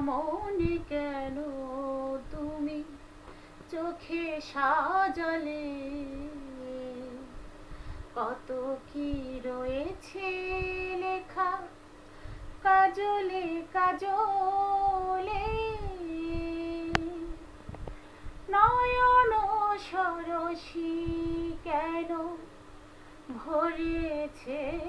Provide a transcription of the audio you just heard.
মনে কেন তুমি চোখে সাজলে? কত কি রয়েছে লেখা কাজলে কাজলে? নয়ন সরসী কেন ভরেছে